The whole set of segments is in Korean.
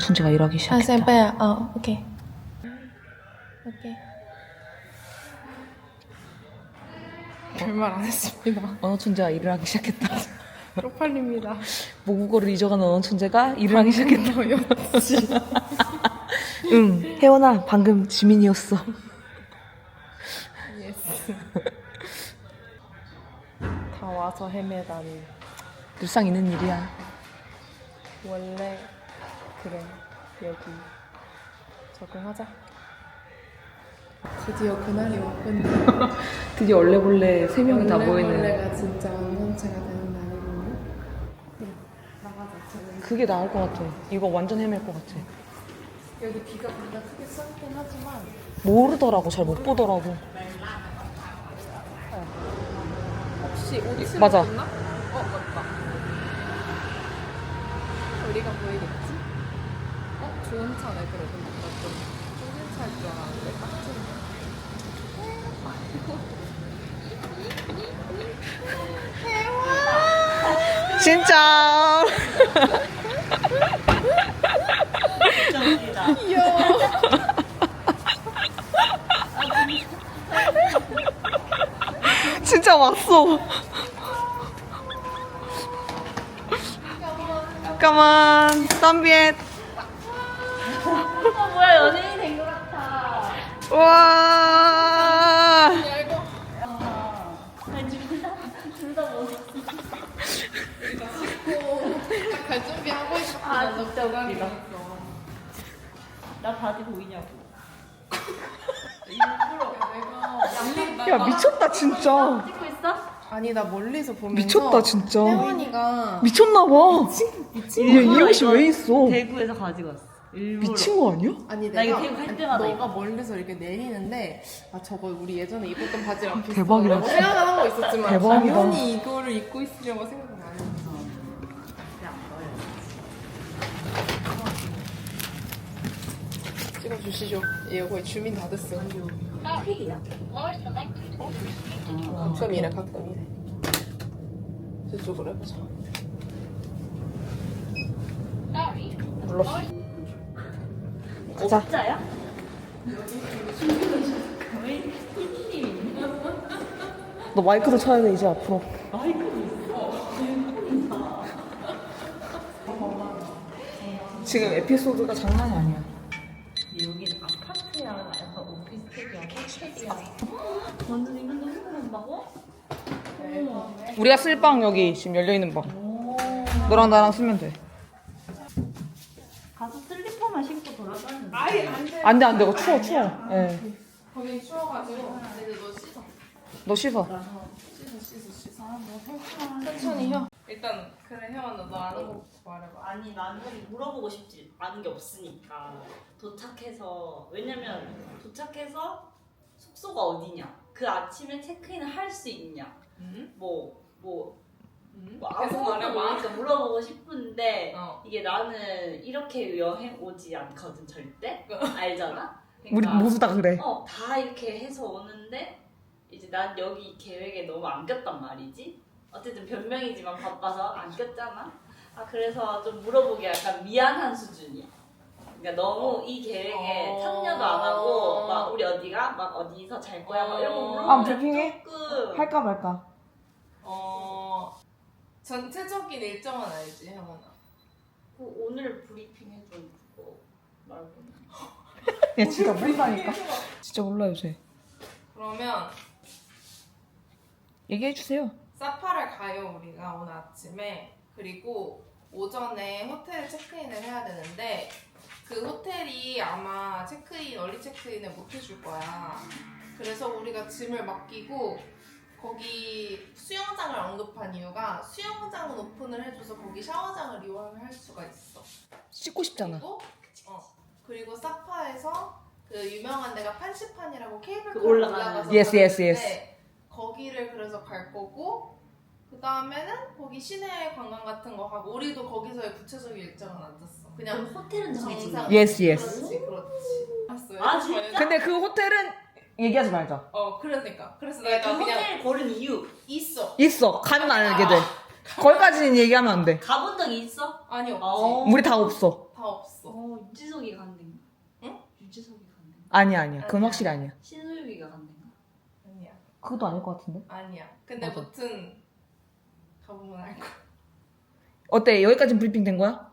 춘지가 일하기 아, 시작했다. senpai. 어, 오케이. 오케이. 별말 안 했습니다. 언어 춘지가 일을 하기 시작했다. 쪽팔립니다. 모국어를 잊어가는 언어 춘지가 일을 하기 시작했다. 응, 혜원아, 방금 지민이었어. 예스. 다 와서 헤매다니. 늘상 있는 일이야. 원래 그래 여기 적응하자. 드디어 그날이 왔군요. 드디어 얼레벌레 세 명이 다 모이는. 원래가 진짜 완전체가 되는 날이군요. 나가자. 저는 그게 나을 것 같아. 이거 완전 헤맬 것 같아. 여기 비가 반가 크게 쏟긴 하지만 모르더라고, 잘 못 보더라고. 혹시 옷 입을 맞아. 나 어, 맞다. 우리가 보이겠지? 어, 차네, 그래도. 뭔가 좀 차일 줄 알았는데, 깍지네. 진짜. 진짜 왔어. 까만 땀비엣. 와. 둘다 뭐? 갈 준비하고 있어. 아 진짜 웃기다. 나 바지 보이냐고. 야 미쳤다 진짜. 찍고 있어? 아니, 나 멀리서 보면서. 미쳤다 진짜. 혜원이가 미쳤나 봐. 미친 얘이 옷이 왜 있어? 대구에서 가지고 왔어. 일부러. 미친 거 아니야? 아니 나 내가 이거 태국 할 아니, 때마다 너가 멀리서 이렇게 내리는데 아 저거 우리 예전에 입었던 바지랑 비슷하다고 대박이다. 생각은 하고 있었지만 대박이다. 당연히 이거를 입고 있으려고 생각은 안 했어 찍어주시죠 예, 거의 주민 다 됐어 가끔 이래 가끔 이래 저쪽으로 해보자 가 자 진짜야? 너 마이크도 쳐야 돼 이제 앞으로. 지금 에피소드가 장난이 아니야. 여긴 아파트야, 약간 오피스텔이야, 호텔이야. 완전 데 생각난다고? 우리가 쓸 방 여기 지금 열려 있는 방. 너랑 나랑 쓰면 돼. 가서 슬리퍼만 신고 돌 아다니는. 안돼 안 돼 이거 추워 추워. 예. 거기 추워가지고 너 씻어 너 씻어. 씻어 씻어 씻어 천천히 혀 일단 그래 혜원아 너 아는 거 말해봐 아니 나는 물어보고 싶지 않은 게 없으니까 도착해서 왜냐면 도착해서 숙소가 어디냐 그 아침에 체크인을 할 수 있냐 응? 뭐뭐 응? 뭐 계속 아 말해봐 모르니까 물어보고 싶은데 어. 이게 나는 이렇게 여행 오지 않거든 절대 알잖아 우리 그러니까 모두 다 그래. 어, 다 이렇게 해서 오는데 이제 난 여기 계획에 너무 안 꼈단 말이지. 어쨌든 변명이지만 바빠서 안 꼈잖아. 아 그래서 좀 물어보기 약간 미안한 수준이야. 그러니까 너무 이 계획에 어. 참여도 안 하고 막 우리 어디가 막 어디서 잘 거야 막 이런 거 어. 물어보면 아? 조금 할까 말까. 어 전체적인 일정은 알지 혜원아 그 오늘 브리핑 해준 그거 말고 야 진짜 모른다니까. 진짜 몰라 요새. 그러면 얘기해 주세요. 사파를 가요 우리가 오늘 아침에 그리고 오전에 호텔에 체크인을 해야 되는데 그 호텔이 아마 체크인 얼리 체크인을 못 해줄 거야 그래서 우리가 짐을 맡기고 거기 수영장을 언급한 이유가 수영장은 오픈을 해줘서 거기 샤워장을 이용할 수가 있어 씻고 싶잖아. 그리고 어 그리고 사파에서 그 유명한 데가 판시판이라고 케이블카 그 올라가는 올라가서 Yes, yes, 가는데 yes. 거기를 그래서 갈 거고 그 다음에는 거기 시내 관광 같은 거 하고 우리도 거기서의 구체적인 일정은 안 짰어. 그냥 호텔은 정해진 거야? 정상. Yes, yes. 그렇지, 그렇지. 알았어요. 아, 진짜? 근데 그 호텔은 얘기하지 말자. 어 그러니까 그래서 그 내가 그냥 호텔 고른 이유 있어. 있어. 가면 알게 돼. 거기까지는 얘기하면 안 돼. 가본 적 있어? 아니 없지. 어. 우리 다 없어. 다다 없어. 어 유지석이 간 데인가? 응? 유지석이 간 데인가? 아니야 아니야. 그건. 확실히 아니야. 신소유기가 간 데인가? 아니야. 그것도 아닐 것 같은데. 아니야. 근데 맞아. 무튼 가보면 알 거야. 어때? 여기까지 브리핑 된 거야?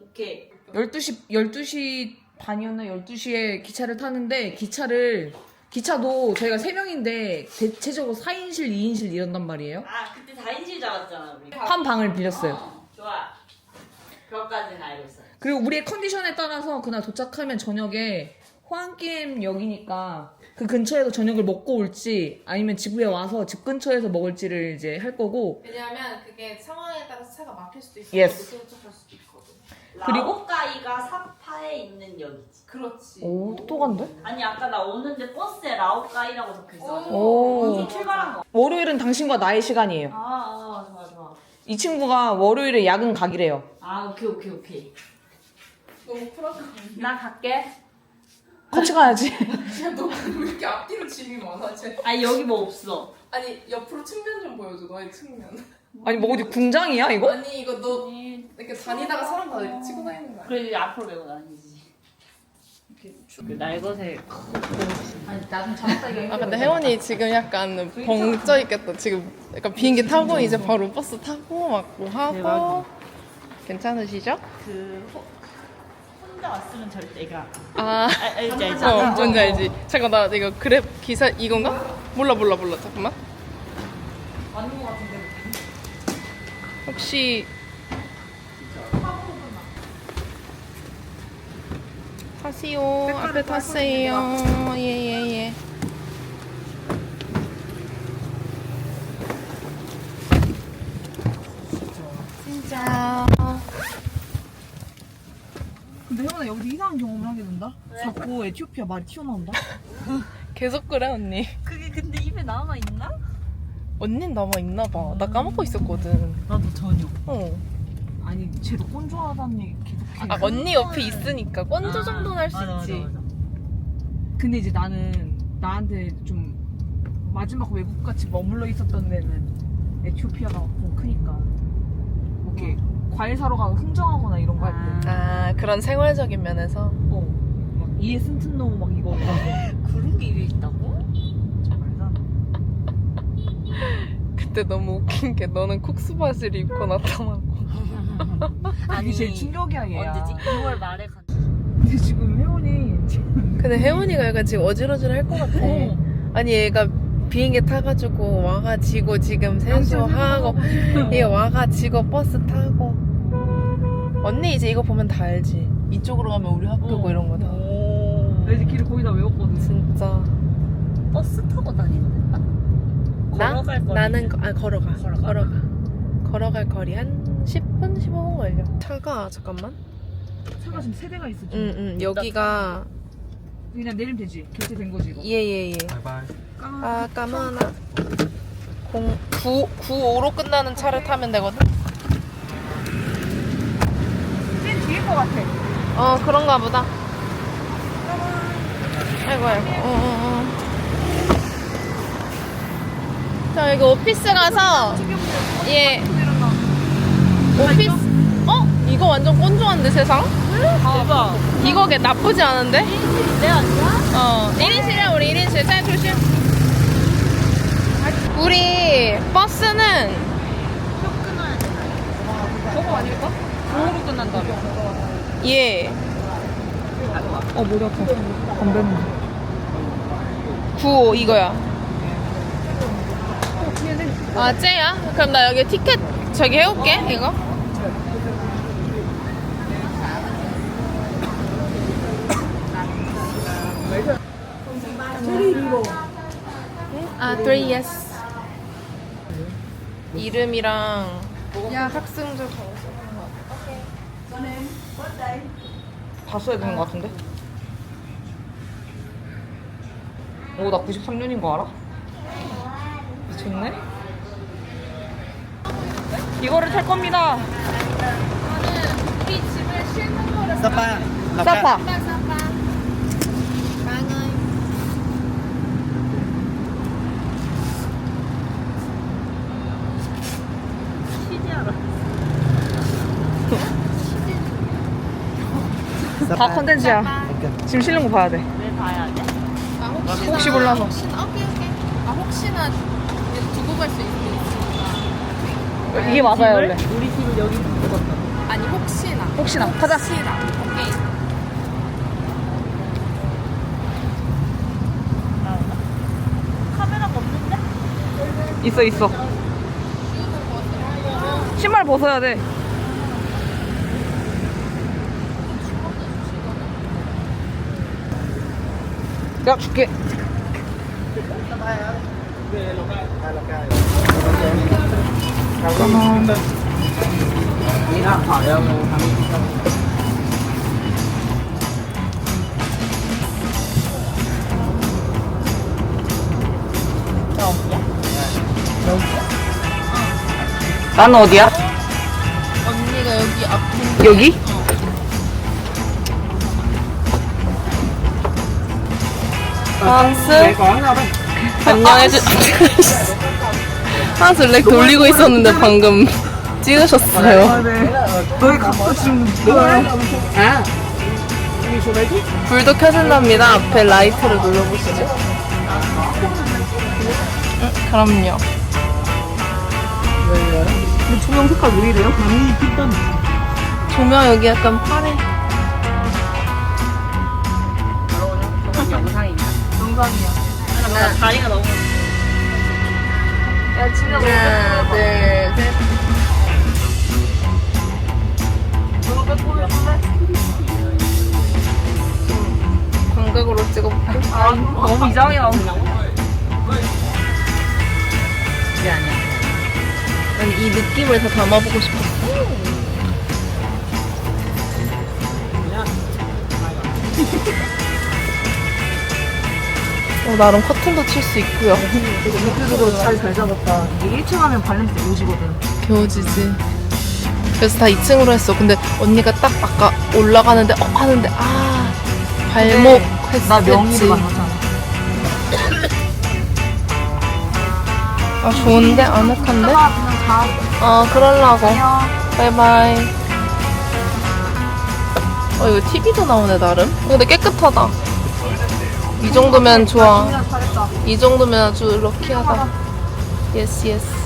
오케이 12시 12시 반이었나 12시에 기차를 타는데 기차를 기차도 저희가 3명인데 대체적으로 4인실, 2인실 이런단 말이에요. 아 그때 4인실 잡았잖아 우리 한 방을 빌렸어요. 어, 좋아 그것까지는 알고 있어요 그리고 우리의 컨디션에 따라서 그날 도착하면 저녁에 호안게임 역이니까 그 근처에서 저녁을 먹고 올지 아니면 지구에 와서 집 근처에서 먹을지를 이제 할 거고 왜냐하면 그게 상황에 따라서 차가 막힐 수도 있고 Yes. 늦게 도착할 수도 있거든. 그리고? 라오카이가 사파에 있는 역이지 그렇지. 오 또 간대? 아니 아까 나 오는데 버스에 라오카이라고 적혀 있어 오. 먼저 출발한 거 월요일은 당신과 나의 시간이에요. 아, 아 좋아 좋아 이 친구가 월요일에 야근 가기래요. 아 오케이 오케이 오케이 너무 쿨하다. 나 갈게 같이 가야지. 야, 너왜 이렇게 앞뒤로 짐이 많아, 쟤? 아니 여기 뭐 없어 아니, 옆으로 측면 좀 보여줘, 너의 측면. 아니 뭐 어디 궁장이야 이거? 아니, 이거 너 이렇게 다니다가 사람 다 이렇게 치고 다니는 거야. 그래 이제 앞으로 메고 다니지 그 날것에 아니 나좀 정확하게 아 근데 혜원이 지금 약간 벙쪄 있겠다. 지금 약간 비행기 타고 이제 바로 버스 타고 막 뭐 하고 대박이다. 괜찮으시죠? 그 호, 혼자 왔으면 절대가 아, 아, 알지 알지 어 뭔지 알지. 잠깐 나 이거 그랩 기사 이건가? 몰라 몰라 몰라 잠깐만. 맞는 거 같은데 혹시 타시오 앞에 타세요. 예예 예. 진짜. 근데 혜원아 여기서 이상한 경험을 하게 된다. 자꾸 에티오피아 말이 튀어나온다. 계속 그래 언니. 그게 근데 입에 남아 있나? 언닌 남아 있나 봐. 나 까먹고 있었거든. 나도 전혀 어. 아니 쟤도 꼰조하다는 얘기. 아 언니 옆에 있으니까 꼰조 아, 정도는 할 수 맞아, 맞아, 있지. 맞아. 근데 이제 나는 나한테 좀 마지막 외국 같이 머물러 있었던 데는 에티오피아가 좀 크니까 뭐 이렇게 과일 사러 가고 흥정하거나 이런 거 할 때. 아 그런 생활적인 면에서. 어. 막 이에 쓴튼노 막 이거. 그런 게 입에 있다고? 잘 알잖아 그때 너무 웃긴 게 너는 쿡스 바지를 입고 나타나고. 아니 제일 충격이야. 언제지? 2월 말에 간 근데 지금 혜원이 지금 근데 혜원이가 약간 지금 어지러질 할것 같아. 어. 아니 얘가 비행기 타가지고 와가지고 지금 세수하고 얘 와가지고 버스 타고. 언니 이제 이거 보면 다 알지. 이쪽으로 가면 우리 학교고 어. 이런 거 다. 나 이제 길을 거의 다 외웠거든. 진짜. 버스 타고 다니는데 나? 나? 걸어갈 거리 나는 거, 아 걸어가. 걸어가. 걸어가. 걸어갈 거리 한 10분 15분 걸려. 차가 잠깐만. 차가 지금 세 대가 있어. 지금. 응응 여기가 그냥 내리면 되지. 결제된 거지 이거. 예예예. 아 까마나. 0 9 95로 끝나는 차를 타면 되거든. 맨 뒤일 것 같아. 어 그런가 보다. 아이고 아이고. 어, 어, 어. 자 여기 오피스 가서 예 오피스 어 이거 완전 꼰조한데 세상? 대박 이거 게 나쁘지 않은데? 내 아니야? 어 1인실이야 우리 1인실 자 조심. 우리 버스는 저거 아닐까? 도로 끝난다며. 예 어 머리 아파. 담배는. 95 이거야. 아, 쟤야? 그럼 나 여기 티켓 저기 해올게, 이거. 아, 3 yes. 이름이랑 학생들 정수. 다 써야 되는 것 같은데? 오, 나 93년인 거 알아? 미쳤네? 이거를 탈 겁니다. Sapa. 사파. 시리아라 다 컨텐츠야. 지금 실는 거 봐야 돼. 왜 봐야 돼? 아, 혹시나, 혹시 몰라서. 혹시나, 오케이, 오케이. 아, 혹시나 두고 갈 수 있으니까. 이게 맞아요, 원래. 우리 집을 여기 뒀다. 아니, 혹시나. 혹시나. 가자. 혹시나. 오케이. 카메라가 없는데? 있어, 있어. 신발 벗어야 돼. 야, 줄게. Ra khỏi đâu 나는 어디야? 언니가 여기 앞에. 여기? 한스 안녕해주. 한스 렉 돌리고 있었는데 방금 찍으셨어요. 너희 갖고 지금 chứ 불도 켜진답니다. 앞에 라이트를 눌러보시죠. 응, 그럼요. 근데 조명 색깔 왜 이래요? 조명 여기 약간 파래. 나 다리가 너무. 하나, 둘, 셋. 광각으로 찍어볼게. 아, 너무 이상하게 나오네. 난이 느낌을 다 담아보고 싶었어. 어, 나름 커튼도 칠 수 있고요. 그래도 자리 잘 잡았다. 이게 1층 하면 발냄새 오지거든. 겨우지지. 그래서 다 2층으로 했어. 근데 언니가 딱 아까 올라가는데 어 하는데 아 발목 했, 나 했지. 명의를 만났잖아. 아 좋은데 아늑한데? 아, 그냥. 어 그럴라고. 안녕. 바이바이. 어 이거 TV도 나오네 나름. 어, 근데 깨끗하다. 이 정도면 좋아. 이 정도면 아주 럭키하다. 예스 예스.